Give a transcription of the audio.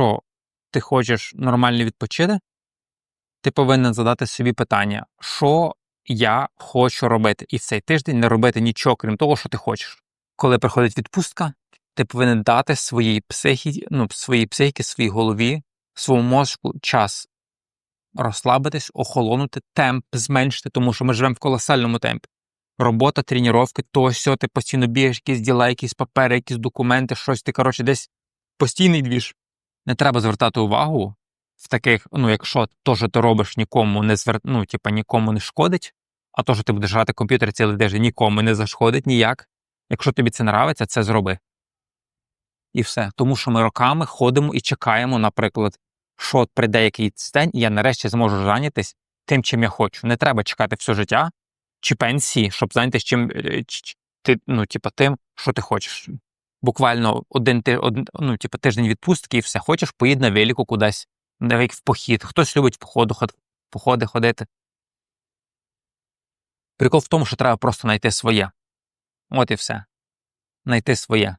якщо ти хочеш нормально відпочити, ти повинен задати собі питання, що я хочу робити, і в цей тиждень не робити нічого, крім того, що ти хочеш. Коли приходить відпустка, ти повинен дати своїй психі, ну, своїй психіці, своїй голові, своєму мозку час розслабитись, охолонути, темп зменшити, тому що ми живемо в колосальному темпі. Робота, тренування, то сьо, ти постійно бігаєш, якісь діла, якісь папери, якісь документи, щось ти, коротше, десь постійний двіж. Не треба звертати увагу в таких, ну, якщо то, що ти робиш, нікому не звер... ну, типа, нікому не шкодить, а то, що ти будеш грати комп'ютер цілий день, нікому не зашкодить ніяк. Якщо тобі це нравиться, це зроби. І все. Тому що ми роками ходимо і чекаємо, наприклад, що прийде якийсь день, і я нарешті зможу зайнятися тим, чим я хочу. Не треба чекати все життя чи пенсії, щоб зайнятися чим е, ну, типа, тим, що ти хочеш. Буквально один, ну, типу, тиждень відпустки і все. Хочеш, поїдь на велику кудись, на як в похід. Хтось любить в походу, ход- походи ходити. Прикол в тому, що треба просто знайти своє. От і все. Знайти своє.